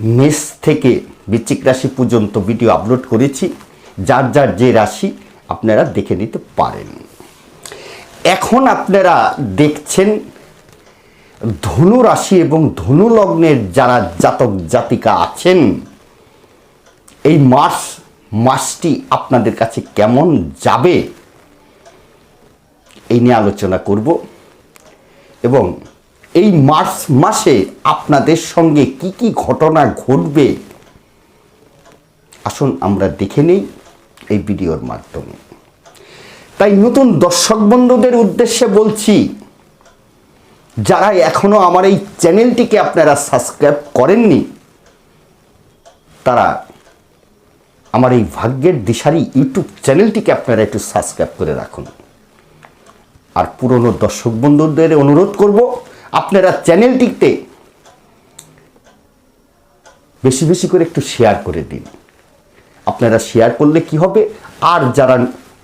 মেষ থেকে বৃশ্চিক রাশি পর্যন্ত ভিডিও আপলোড করেছি। যার যার যে রাশি আপনারা দেখে নিতে পারেন। এখন আপনারা দেখছেন ধনু রাশি এবং ধনু লগ্নের যারা জাতক জাতিকা আছেন, এই মাস, মাসটি আপনাদের কাছে কেমন যাবে? এই নিয়ে আলোচনা করব। এবং এই মার্চ মাসে আপনাদের সঙ্গে কি কি ঘটনা ঘটবে? আসুন আমরা দেখে নেই এই ভিডিওর মাধ্যমে। তাই নতুন দর্শক বন্ধুদের উদ্দেশ্যে বলছি, যারা এখনও আমার এই চ্যানেলটিকে আপনারা সাবস্ক্রাইব করেননি, তারা আমার এই ভাগ্যের দিশারি ইউটিউব চ্যানেলটিকে আপনারা একটু সাবস্ক্রাইব করে রাখুন। আর পুরনো দর্শক বন্ধুদের অনুরোধ করব আপনারা চ্যানেলটিতে বেশি বেশি করে একটু শেয়ার করে দিন। আপনারা শেয়ার করলে কি হবে? আর যারা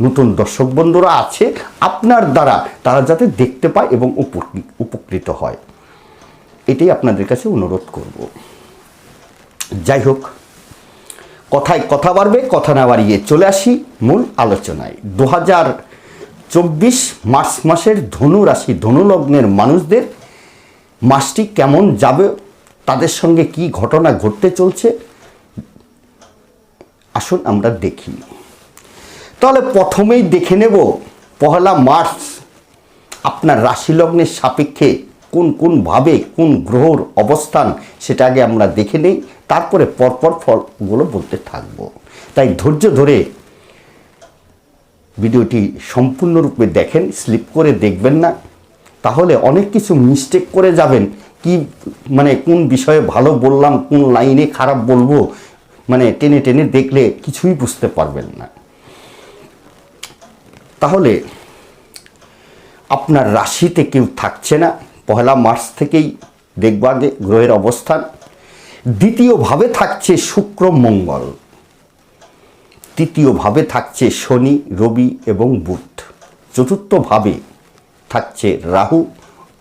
নতুন দর্শক বন্ধুরা আছে, আপনার দ্বারা তারা যাতে দেখতে পায় এবং উপকৃত হয়। এটাই আপনাদের কাছে অনুরোধ করব। যাই হোক, কথায় কথা বাড়বে, কথা না বাড়িয়ে চলে আসি মূল আলোচনায়। দু চব্বিশ মার্চ মাসের ধনু রাশি, ধনু লগ্নের মানুষদের মাসটি কেমন যাবে, তাদের সঙ্গে কি ঘটনা ঘটতে চলছে, আসুন আমরা দেখি। তাহলে প্রথমেই দেখে নেব, পহেলা মার্চ, আপনার রাশি লগ্নের সাপেক্ষে কোন কোন ভাবে কোন গ্রহর অবস্থান, সেটা আগে আমরা দেখে নেই, তারপরে পরপর ফলগুলো বলতে থাকব। তাই ধৈর্য ধরে ভিডিওটি সম্পূর্ণরূপে দেখেন, স্লিপ করে দেখবেন না। তাহলে অনেক কিছু মিস্টেক করে যাবেন। কি মানে কোন বিষয়ে ভালো বললাম, কোন লাইনে খারাপ বলব মানে টেনে টেনে দেখলে কিছুই বুঝতে পারবেন না। তাহলে আপনার রাশিতে কেউ থাকছে না। পহেলা মার্চ থেকেই দেখব গ্রহের অবস্থান। দ্বিতীয়ভাবে থাকছে শুক্র, মঙ্গল। তৃতীয়ভাবে থাকছে শনি, রবি এবং বুধ। চতুর্থভাবে থাকছে রাহু।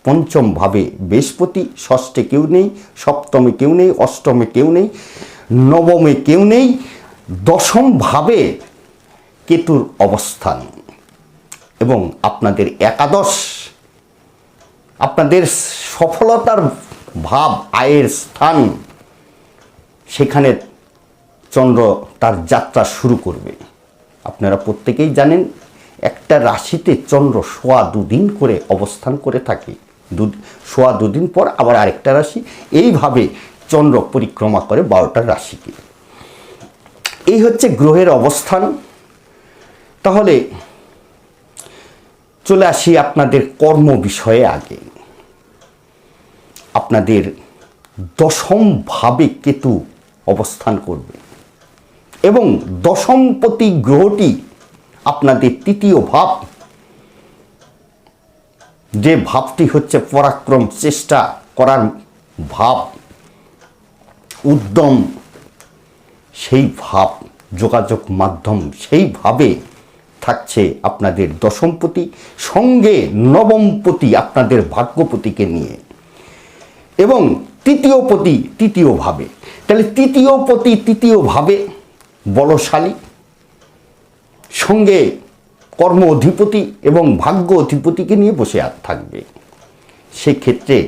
পঞ্চমভাবে বৃহস্পতি, ষষ্ঠে কেউ নেই, সপ্তমে কেউ নেই, অষ্টমে কেউ নেই, নবমে কেউ নেই। দশমভাবে কেতুর অবস্থান। এবং আপনাদের একাদশ, আপনাদের সফলতার ভাব, আয়ের স্থান, সেখানে চন্দ্র তার যাত্রা শুরু করবে। আপনারা প্রত্যেকেই জানেন একটা রাশিতে চন্দ্র সোয়া দুদিন করে অবস্থান করে থাকে। দু, সোয়া দুদিন পর আবার আরেকটা রাশি, এইভাবে চন্দ্র পরিক্রমা করে বারোটা রাশিকে। এই হচ্ছে গ্রহের অবস্থান। তাহলে চলে আসি আপনাদের কর্ম বিষয়ে আগে। আপনাদের দশম ভাবে কেতু অবস্থান করবে। এবং দশমপতি গ্রহটি আপনাদের তৃতীয় ভাব। যে ভাবটি হচ্ছে পরাক্রম চেষ্টা করার ভাব, উদ্যম, সেই ভাব, যোগাযোগ মাধ্যম সেইভাবে থাকছে আপনাদের দশমপতি, সঙ্গে নবমপতি আপনাদের ভাগ্যপতিকে নিয়ে। এবং তৃতীয় পতি তৃতীয়ভাবে তাহলে তৃতীয় পতি তৃতীয়ভাবে বলশালী সঙ্গে কর্ম অধিপতি এবং ভাগ্য অধিপতিকে নিয়ে বসে আর থাকবে। সেক্ষেত্রে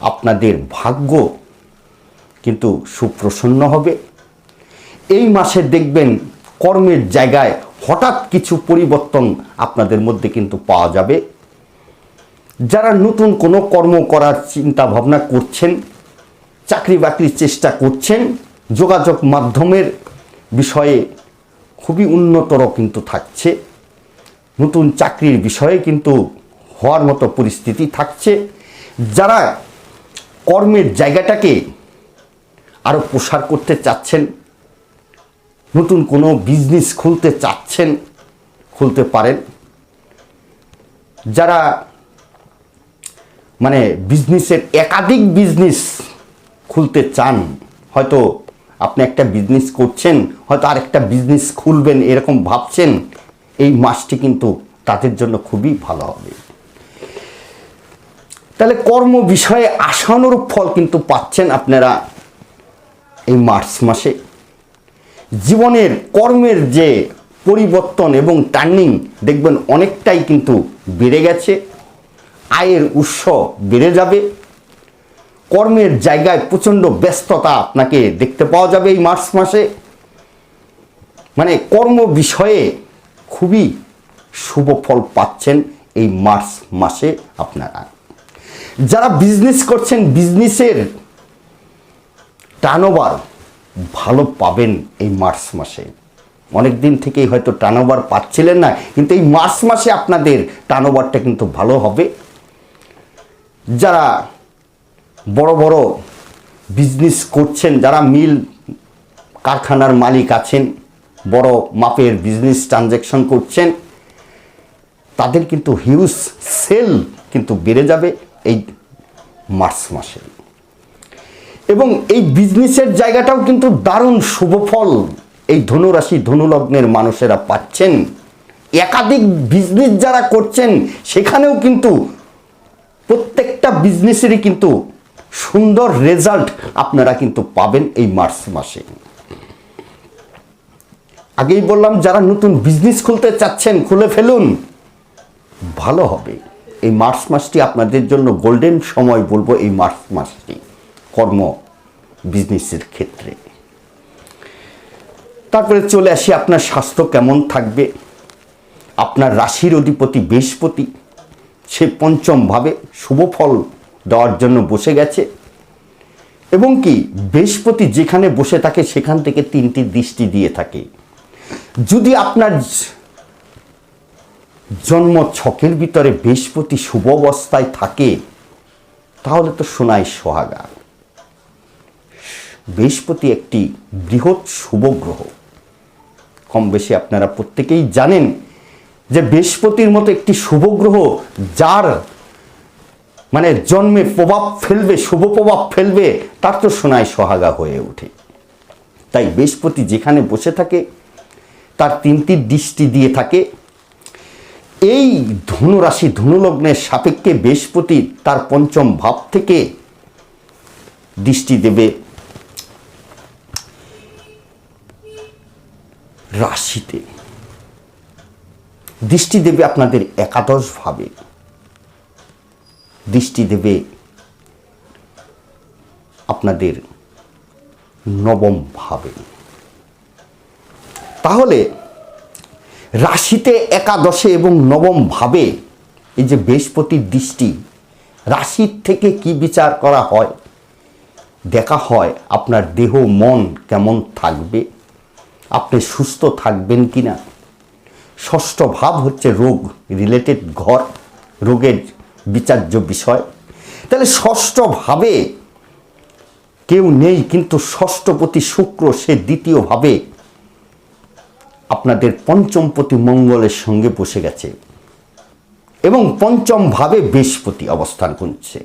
আপনাদের ভাগ্য কিন্তু সুপ্রসন্ন হবে। এই মাসে দেখবেন কর্মের জায়গায় হঠাৎ কিছু পরিবর্তন আপনাদের মধ্যে কিন্তু পাওয়া যাবে। যারা নতুন কোনো কর্ম করার চিন্তা ভাবনা করছেন চাকরি বাকরির চেষ্টা করছেন, যোগাযোগ মাধ্যমের বিষয়ে খুবই উন্নতর কিন্তু থাকছে। নতুন চাকরির বিষয়ে কিন্তু হওয়ার মতো পরিস্থিতি থাকছে। যারা কর্মের জায়গাটাকে আরও প্রসার করতে চাচ্ছেন, নতুন কোনো বিজনেস খুলতে চাচ্ছেন, খুলতে পারেন। যারা মানে বিজনেসের একাধিক বিজনেস খুলতে চান, হয়তো আপনি একটা বিজনেস করছেন, হয়তো আরেকটা বিজনেস খুলবেন, এরকম ভাবছেন, এই মাসটি কিন্তু তাদের জন্য খুবই ভালো হবে। তাহলে কর্ম বিষয়ে আশানুরূপ ফল কিন্তু পাচ্ছেন আপনারা এই মার্চ মাসে। জীবনের কর্মের যে পরিবর্তন এবং টার্নিং, দেখবেন অনেকটাই কিন্তু বেড়ে গেছে। আয়ের উৎস বেড়ে যাবে। কর্মের জায়গায় প্রচণ্ড ব্যস্ততা আপনাকে দেখতে পাওয়া যাবে এই মার্চ মাসে। মানে কর্ম বিষয়ে খুবই শুভ ফল পাচ্ছেন এই মার্চ মাসে আপনারা। যারা বিজনেস করছেন বিজনেসের টার্নওভার ভালো পাবেন এই মার্চ মাসে। অনেক দিন থেকেই হয়তো টার্নওভার পাচ্ছিলেন না, কিন্তু এই মার্চ মাসে আপনাদের টার্নওভারটা কিন্তু ভালো হবে। যারা বড় বড় বিজনেস করছেন, যারা মিল কারখানার মালিক আছেন, বড় মাপের বিজনেস ট্রানজ্যাকশন করছেন, তাদের কিন্তু হিউজ সেল কিন্তু বেড়ে যাবে এই মার্চ মাসে। এবং এই বিজনেসের জায়গাটাও কিন্তু দারুণ শুভফল এই ধনুরাশি, ধনুলগ্নের মানুষেরা পাচ্ছেন। একাধিক বিজনেস যারা করছেন, সেখানেও কিন্তু প্রত্যেকটা বিজনেসেরই কিন্তু সুন্দর রেজাল্ট আপনারা কিন্তু পাবেন এই মার্চ মাসে। আগেই বললাম, যারা নতুন বিজনেস খুলতে চাচ্ছেন, খুলে ফেলুন। ভালো হবে। এই মার্চ মাসটি আপনাদের জন্য গোল্ডেন সময় বলব এই মার্চ মাসটি, কর্ম বিজনেসের ক্ষেত্রে। তারপরে চলে আসি, আপনার স্বাস্থ্য কেমন থাকবে? আপনার রাশির অধিপতি বৃহস্পতি, সে পঞ্চমভাবে শুভ ফল দেওয়ার জন্য বসে গেছে। এবং কি, বৃহস্পতি যেখানে বসে থাকে, সেখান থেকে তিনটি দৃষ্টি দিয়ে থাকে। যদি আপনার জন্ম ছকের ভিতরে বৃহস্পতি শুভ অবস্থায় থাকে, তাহলে তো সোনায় সোহাগা বৃহস্পতি একটি বৃহৎ শুভ গ্রহ। কম বেশি আপনারা প্রত্যেকেই জানেন যে বৃহস্পতির মতো একটি শুভ গ্রহ, যার মানে জন্মে প্রভাব ফেলবে, শুভ প্রভাব ফেলবে, তার তো সোনায় সোহাগা হয়ে ওঠে। তাই বৃহস্পতি যেখানে বসে থাকে, তার তিনটি দৃষ্টি দিয়ে থাকে। এই ধনুরাশি ধনুলগ্নের সাপেক্ষে বৃহস্পতি তার পঞ্চম ভাব থেকে দৃষ্টি দেবে। রাশিতে দৃষ্টি দেবে আপনাদের একাদশ ভাবে। দৃষ্টি দেবে আপনাদের নবম ভাবে। তাহলে রাশিতে একাদশে এবং নবম ভাবে এই যে বৃহস্পতির দৃষ্টি, রাশির থেকে কি বিচার করা হয়? দেখা হয় আপনার দেহ, মন কেমন থাকবে? আপনি সুস্থ থাকবেন কি না ষষ্ঠ ভাব হচ্ছে রোগ রিলেটেড ঘর, রোগের বিচার্য বিষয়। তাহলে ষষ্ঠ ভাবে কেউ নেই, কিন্তু ষষ্ঠপতি শুক্র সে দ্বিতীয়ভাবে আপনাদের পঞ্চমপতি মঙ্গলের সঙ্গে বসে গেছে এবং পঞ্চম ভাবে বৃহস্পতি অবস্থান করছে।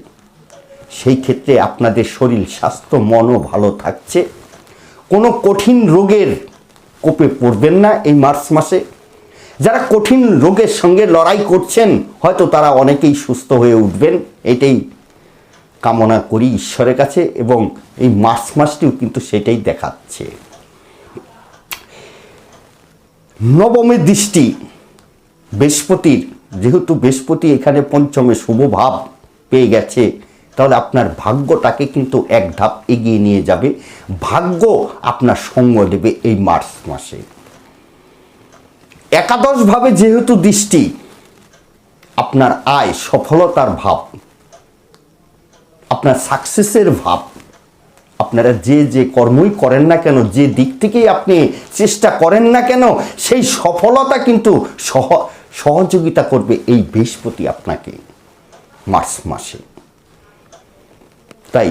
সেই ক্ষেত্রে আপনাদের শরীর, স্বাস্থ্য, মনও ভালো থাকছে। কোনো কঠিন রোগের কোপে পড়বেন না এই মার্চ মাসে। যারা কঠিন রোগের সঙ্গে লড়াই করছেন, হয়তো তারা অনেকেই সুস্থ হয়ে উঠবেন। এটাই কামনা করি ঈশ্বরের কাছে এবং এই মার্চ মাসটিও কিন্তু সেটাই দেখাচ্ছে। নবমের দৃষ্টি, বৃহস্পতির। যেহেতু বৃহস্পতি এখানে পঞ্চমে শুভ ভাব পেয়ে গেছে, তাহলে আপনার ভাগ্যটাকে কিন্তু এক ধাপ এগিয়ে নিয়ে যাবে। ভাগ্য আপনার সঙ্গ দেবে এই মার্চ মাসে। একাদশভাবে যেহেতু দৃষ্টি, আপনার আয়, সফলতার ভাব, আপনার সাকসেসের ভাব, আপনারা যে যে কর্মই করেন না কেন, যে দিক থেকেই আপনি চেষ্টা করেন না কেন, সেই সফলতা কিন্তু সহ, সহযোগিতা করবে এই বৃহস্পতি আপনাকে, মার্চ মাসে। তাই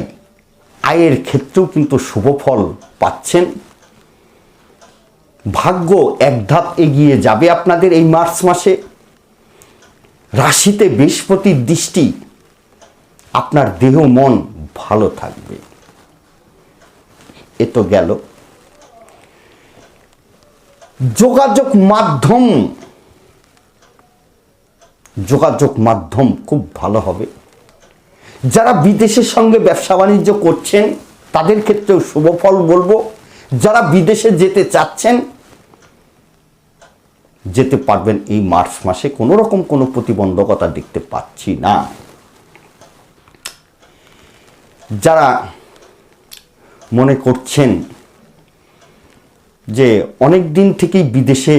আয়ের ক্ষেত্রেও কিন্তু শুভ ফল পাচ্ছেন। ভাগ্য এক ধাপ এগিয়ে যাবে আপনাদের এই মার্চ মাসে। রাশিতে বৃহস্পতির দৃষ্টি, আপনার দেহ মন ভালো থাকবে। এ তো গেল। যোগাযোগ মাধ্যম যোগাযোগ মাধ্যম খুব ভালো হবে। যারা বিদেশের সঙ্গে ব্যবসা বাণিজ্য করছেন, তাদের ক্ষেত্রেও শুভ ফল বলব। যারা বিদেশে যেতে চাচ্ছেন, যেতে পারবেন এই মার্চ মাসে, কোনো রকম কোনো প্রতিবন্ধকতা দেখতে পাচ্ছি না। যারা মনে করছেন যে অনেক দিন থেকেই বিদেশে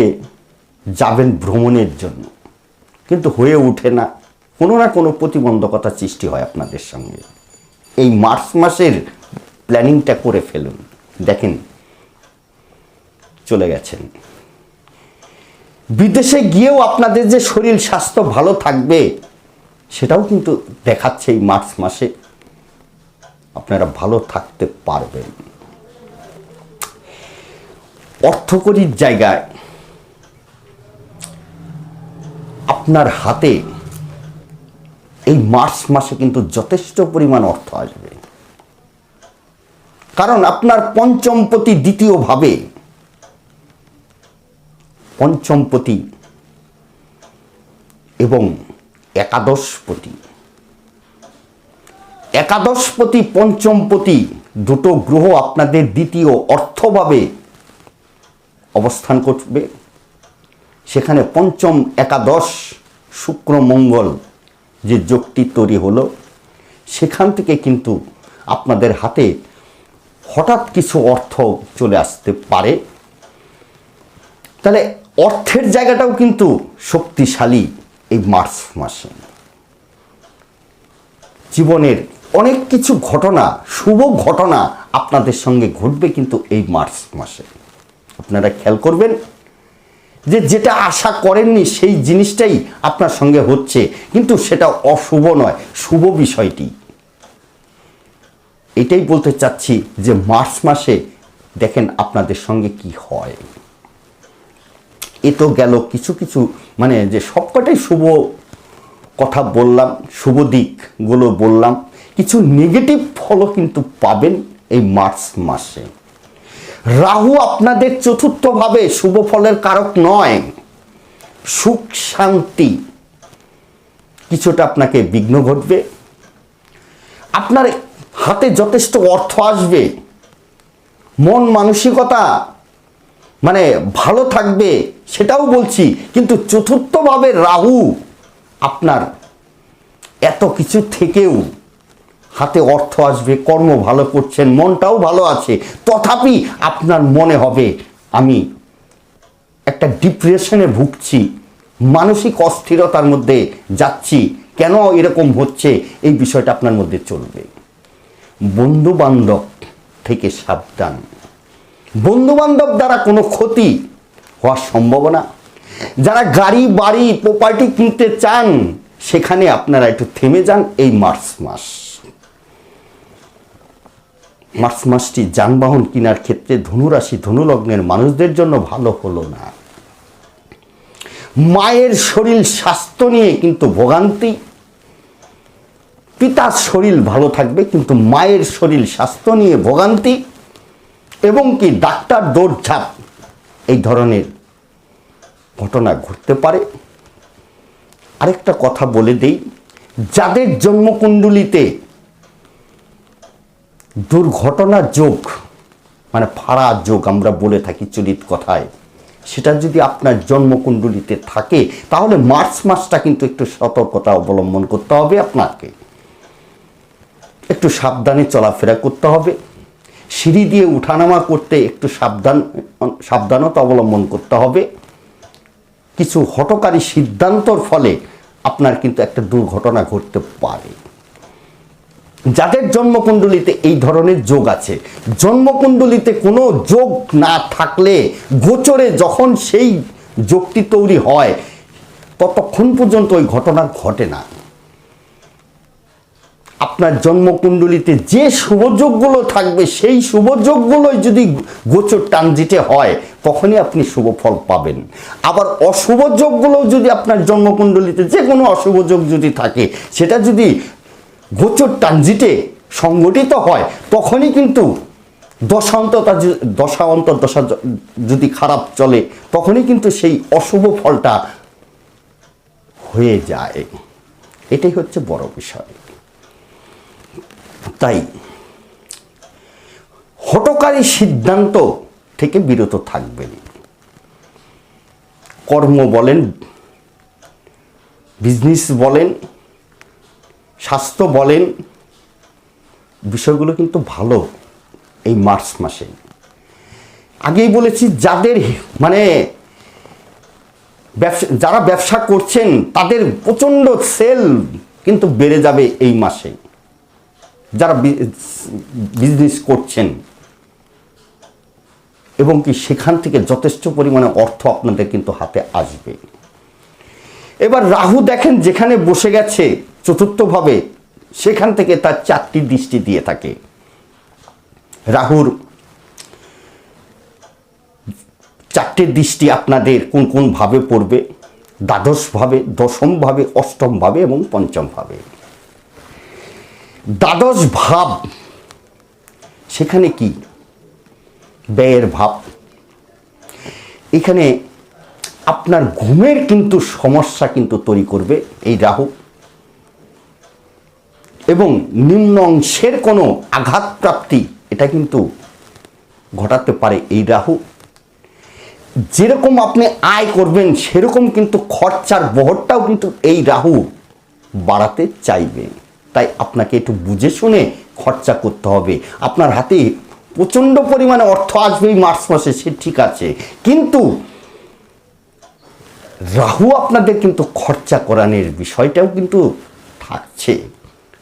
যাবেন ভ্রমণের জন্য, কিন্তু হয়ে ওঠে না, কোনো না কোনো প্রতিবন্ধকতা সৃষ্টি হয় আপনাদের সঙ্গে। এই মার্চ মাসের প্ল্যানিংটা করে ফেলুন। দেখেন চলে গেছেন। বিদেশে গিয়েও আপনাদের যে শরীর স্বাস্থ্য ভালো থাকবে, সেটাও কিন্তু দেখাচ্ছে এই মার্চ মাসে। আপনারা ভালো থাকতে পারবেন। অর্থকরীর জায়গায় আপনার হাতে এই মার্চ মাসে কিন্তু যথেষ্ট পরিমাণ অর্থ আসবে। কারণ আপনার পঞ্চমপতি দ্বিতীয়ভাবে পঞ্চমপতি এবং একাদশপতি। একাদশপতি, পঞ্চমপতি দুটো গ্রহ আপনাদের দ্বিতীয় অর্থভাবে অবস্থান করবে। সেখানে পঞ্চম, একাদশ, শুক্র, মঙ্গল যে যোগটি তৈরি হলো, সেখান থেকে কিন্তু আপনাদের হাতে হঠাৎ কিছু অর্থ চলে আসতে পারে। তাহলে অর্থের জায়গাটাও কিন্তু শক্তিশালী এই মার্চ মাসে। জীবনের অনেক কিছু ঘটনা, শুভ ঘটনা আপনাদের সঙ্গে ঘটবে কিন্তু এই মার্চ মাসে। আপনারা খেয়াল করবেন যে যেটা আশা করেননি সেই জিনিসটাই আপনার সঙ্গে হচ্ছে, কিন্তু সেটা অশুভ নয়, শুভ বিষয়টি। এটাই বলতে চাচ্ছি যে মার্চ মাসে দেখেন আপনাদের সঙ্গে কি হয়। এ তো গেল কিছু কিছু মানে যে সবকটাই শুভ কথা বললাম, শুভ দিকগুলো বললাম, কিছু নেগেটিভ ফলও কিন্তু পাবেন এই মার্চ মাসে। রাহু আপনাদের চতুর্থভাবে শুভ ফলের কারক নয়, সুখ, শান্তি, কিছুটা আপনাকে বিঘ্ন ঘটবে। আপনার হাতে যথেষ্ট অর্থ আসবে, মন মানসিকতা মানে ভালো থাকবে সেটাও বলছি, কিন্তু চতুর্থভাবে রাহু আপনার এত কিছু থেকেও হাতে অর্থ আসবে, কর্ম ভালো করছেন, মনটাও ভালো আছে, তথাপি আপনার মনে হবে, আমি একটা ডিপ্রেশনে ভুগছি, মানসিক অস্থিরতার মধ্যে যাচ্ছি, কেন এরকম হচ্ছে, এই বিষয়টা আপনার মধ্যে চলবে। বন্ধু বান্ধব থেকে সাবধান। বন্ধু বান্ধব দ্বারা কোনো ক্ষতি হওয়ার সম্ভাবনা। যারা গাড়ি, বাড়ি প্রপার্টি কিনতে চান, সেখানে আপনারা একটু থেমে যান এই মার্চ মাস। মার্চ মাসটি যানবাহন কেনার ক্ষেত্রে ধনুরাশি, ধনুলগ্নের মানুষদের জন্য ভালো হলো না। মায়ের শরীর স্বাস্থ্য নিয়ে কিন্তু ভোগান্তি। পিতার শরীর ভালো থাকবে, কিন্তু মায়ের শরীর স্বাস্থ্য নিয়ে ভোগান্তি। এবং কি ডাক্তার দৌড়ঝাঁপ। এই ধরনের ঘটনা ঘটতে পারে। আরেকটা কথা বলে দেই, যাদের জন্মকুণ্ডলিতে দুর্ঘটনা যোগ মানে ফাড়া যোগ আমরা বলে থাকি চলিত কথায়, সেটা যদি আপনার জন্মকুণ্ডলিতে থাকে, তাহলে মার্চ মাসটা কিন্তু একটু সতর্কতা অবলম্বন করতে হবে আপনাকে। একটু সাবধানে চলাফেরা করতে হবে। সিঁড়ি দিয়ে উঠানামা করতে একটু সাবধান, সাবধানতা অবলম্বন করতে হবে। কিছু হটকারী সিদ্ধান্তর ফলে আপনার কিন্তু একটা দুর্ঘটনা ঘটতে পারে। যাদের জন্মকুণ্ডলিতে এই ধরনের যোগ আছে, জন্মকুণ্ডলিতে কোনো যোগ না থাকলে গোচরে যখন সেই যোগটি তৈরি হয়, ততক্ষণ পর্যন্ত ওই ঘটনা ঘটে না। আপনার জন্মকুণ্ডলিতে যে শুভযোগগুলো থাকবে, সেই শুভযোগগুলোই যদি গোচর ট্রানজিটে হয়, তখনই আপনি শুভ ফল পাবেন। আবার অশুভ যোগগুলো যদি আপনার জন্মকুণ্ডলিতে যে কোনো অশুভ যোগ যদি থাকে, সেটা যদি গোচর ট্রানজিটে সংগঠিত হয়, তখনই কিন্তু দশান্ততা দশা অন্তর দশা যদি খারাপ চলে, তখনই কিন্তু সেই অশুভ ফলটা হয়ে যায়। এটাই হচ্ছে বড় বিষয়। তাই হটকারী সিদ্ধান্ত থেকে বিরত থাকবেন। কর্ম বলেন বিজনেস বলেন, স্বাস্থ্য বলেন, বিষয়গুলো কিন্তু ভালো এই মার্চ মাসে। আগেই বলেছি, যাদের মানে ব্যবসা, যারা ব্যবসা করছেন, তাদের প্রচণ্ড সেল কিন্তু বেড়ে যাবে এই মাসে। যারা বিজনেস করছেন, এবং কি সেখান থেকে যথেষ্ট পরিমাণে অর্থ আপনাদের কিন্তু হাতে আসবে। এবার রাহু দেখেন যেখানে বসে গেছে, চতুর্থভাবে সেখান থেকে তার চারটি দৃষ্টি দিয়ে থাকে। রাহুর চারটে দৃষ্টি আপনাদের কোন কোন ভাবে পড়বে? দ্বাদশ ভাবে দশম ভাবে অষ্টম ভাবে এবং পঞ্চম ভাবে দ্বাদশ ভাব। সেখানে কি? ব্যয়ের ভাব। এখানে আপনার ঘুমের কিন্তু সমস্যা কিন্তু তৈরি করবে এই রাহু। এবং নিম্ন অংশের কোনো আঘাত প্রাপ্তি এটা কিন্তু ঘটাতে পারে এই রাহু। যেরকম আপনি আয় করবেন, সেরকম কিন্তু খরচার বহরটাও কিন্তু এই রাহু বাড়াতে চাইবে। তাই আপনাকে একটু বুঝে শুনে খরচা করতে হবে। আপনার হাতে প্রচণ্ড পরিমাণে অর্থ আসবে এই মার্চ মাসে, সে ঠিক আছে। কিন্তু রাহু আপনাদের কিন্তু খরচা করানোর বিষয়টাও কিন্তু থাকছে।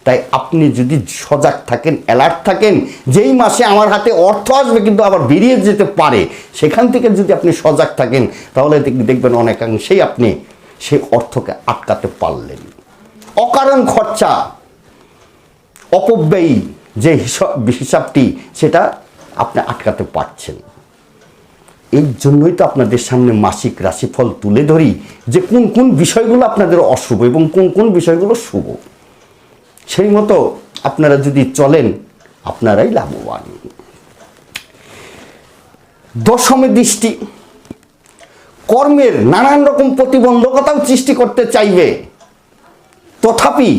তাই আপনি যদি সজাগ থাকেন অ্যালার্ট থাকেন, যেই মাসে আমার হাতে অর্থ আসবে কিন্তু আবার বেরিয়ে যেতে পারে, সেখান থেকে যদি আপনি সজাগ থাকেন, তাহলে দেখবেন অনেকাংশেই আপনি সেই অর্থকে আটকাতে পারলেন। অকারণ খরচা। অপব্যয়ী যে হিসাব হিসাবটি, সেটা আপনি আটকাতে পারছেন। এর জন্যই তো আপনাদের সামনে মাসিক রাশিফল তুলে ধরি যে কোন কোন বিষয়গুলো আপনাদের অশুভ এবং কোন কোন বিষয়গুলো শুভ। সেই মতো আপনারা যদি চলেন, আপনারাই লাভবান। দশমে দৃষ্টি। কর্মের নানান রকম প্রতিবন্ধকতাও সৃষ্টি করতে চাইবে। তথাপি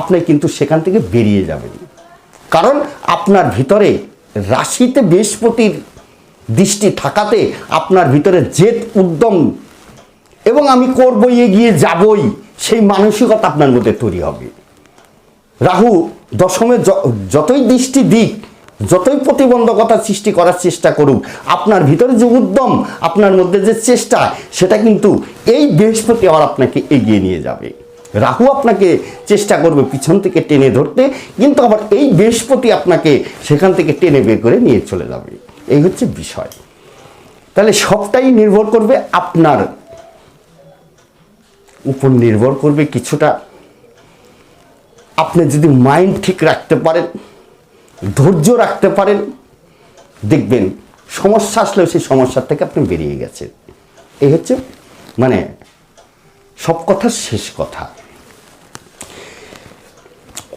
আপনি কিন্তু সেখান থেকে বেরিয়ে যাবেন। কারণ আপনার ভিতরে রাশিতে বৃহস্পতির দৃষ্টি থাকাতে আপনার ভিতরে জেদ উদ্যম এবং আমি করবই, এগিয়ে যাবই, সেই মানসিকতা আপনার মধ্যে তৈরি হবে। রাহু দশমে যতই দৃষ্টি দিক, যতই প্রতিবন্ধকতা সৃষ্টি করার চেষ্টা করুক, আপনার ভিতরে যে উদ্যম, আপনার মধ্যে যে চেষ্টা, সেটা কিন্তু এই বৃহস্পতি আবার আপনাকে এগিয়ে নিয়ে যাবে। রাহু আপনাকে চেষ্টা করবে পিছন থেকে টেনে ধরতে, কিন্তু আবার এই বৃহস্পতি আপনাকে সেখান থেকে টেনে বের করে নিয়ে চলে যাবে। এই হচ্ছে বিষয়। তাহলে সবটাই নির্ভর করবে আপনার উপর নির্ভর করবে কিছুটা। আপনি যদি মাইন্ড ঠিক রাখতে পারেন, ধৈর্য রাখতে পারেন, দেখবেন সমস্যা আসলেও সেই সমস্যার থেকে আপনি বেরিয়ে গেছেন। এই হচ্ছে মানে সব কথার শেষ কথা।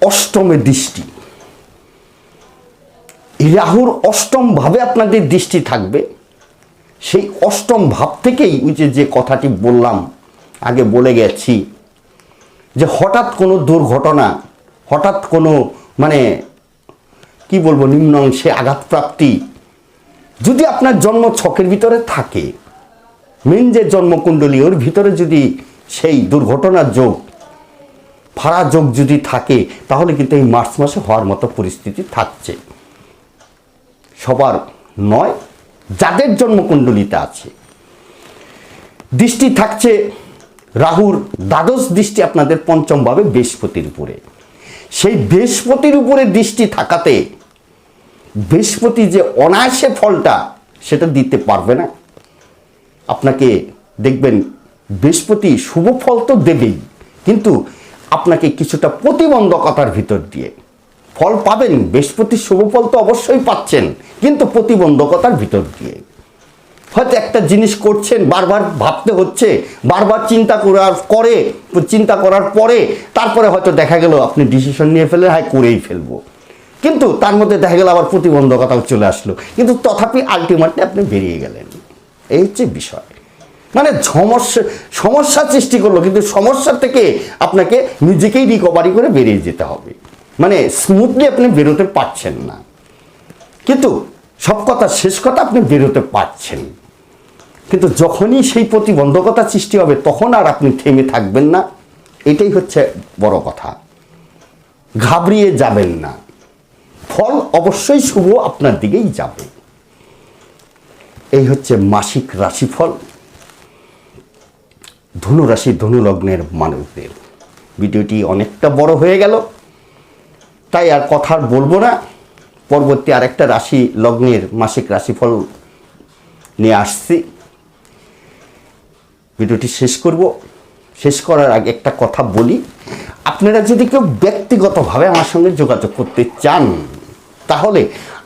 অষ্টমে দৃষ্টি। রাহুর অষ্টম ভাবে আপনাদের দৃষ্টি থাকবে। সেই অষ্টম ভাব থেকেই ওই যে যে কথাটি বললাম, আগে বলে গেছি, যে হঠাৎ কোনো দুর্ঘটনা, হঠাৎ কোনো মানে কি বলব নিম্ন অংশে আঘাতপ্রাপ্তি যদি আপনার জন্ম ছকের ভিতরে থাকে মেন যে জন্মকুণ্ডলী ওর ভিতরে যদি সেই দুর্ঘটনার যোগ ফাড়া যোগ যদি থাকে, তাহলে কিন্তু এই মার্চ মাসে হওয়ার মতো পরিস্থিতি থাকছে। সবার নয়, যাদের জন্মকুণ্ডলিতে আছে। দৃষ্টি থাকছে রাহুর দ্বাদশ দৃষ্টি আপনাদের পঞ্চমভাবে বৃহস্পতির উপরে। সেই বৃহস্পতির উপরে দৃষ্টি থাকাতে বৃহস্পতি যে অনায়াসে ফলটা, সেটা দিতে পারবে না। আপনাকে দেখবেন বৃহস্পতি শুভ ফল তো দেবেই, কিন্তু আপনাকে কিছুটা প্রতিবন্ধকতার ভিতর দিয়ে। ফল পাবেন বৃহস্পতির শুভ ফল তো অবশ্যই পাচ্ছেন, কিন্তু প্রতিবন্ধকতার ভিতর দিয়ে। হয়তো একটা জিনিস করছেন, বারবার ভাবতে হচ্ছে, বারবার চিন্তা করার করে, চিন্তা করার পরে তারপরে হয়তো দেখা গেল আপনি ডিসিশন নিয়ে ফেলে হ্যাঁ করেই ফেলব। কিন্তু তার মধ্যে দেখা গেল আবার প্রতিবন্ধকতাও চলে আসলো। কিন্তু তথাপি আলটিমেটলি আপনি বেরিয়ে গেলেন। এই হচ্ছে বিষয়। মানে সমস্যা সমস্যা সৃষ্টি করল, কিন্তু সমস্যা থেকে আপনাকে নিজেকেই রিকভারি করে বেরিয়ে যেতে হবে। মানে স্মুথলি আপনি বেরোতে পারছেন না। কিন্তু সব কথা, শেষ কথা আপনি বেরোতে পারছেন। কিন্তু যখনই সেই প্রতিবন্ধকতা সৃষ্টি হবে, তখন আর আপনি থেমে থাকবেন না। এটাই হচ্ছে বড় কথা। ঘাবড়িয়ে যাবেন না। ফল অবশ্যই শুভ আপনার দিকেই যাবে। এই হচ্ছে মাসিক রাশিফল। ধনু রাশি ধনু লগ্নের মানুষদের। ভিডিওটি অনেকটা বড় হয়ে গেল, তাই আর কথা বলব না। পরবর্তী আরেকটা রাশি লগ্নের মাসিক রাশিফল নিয়ে আসছি। ভিডিওটি শেষ করব। শেষ করার আগে একটা কথা বলি। আপনারা যদি কেউ ব্যক্তিগতভাবে আমার সঙ্গে যোগাযোগ করতে চান, তাহলে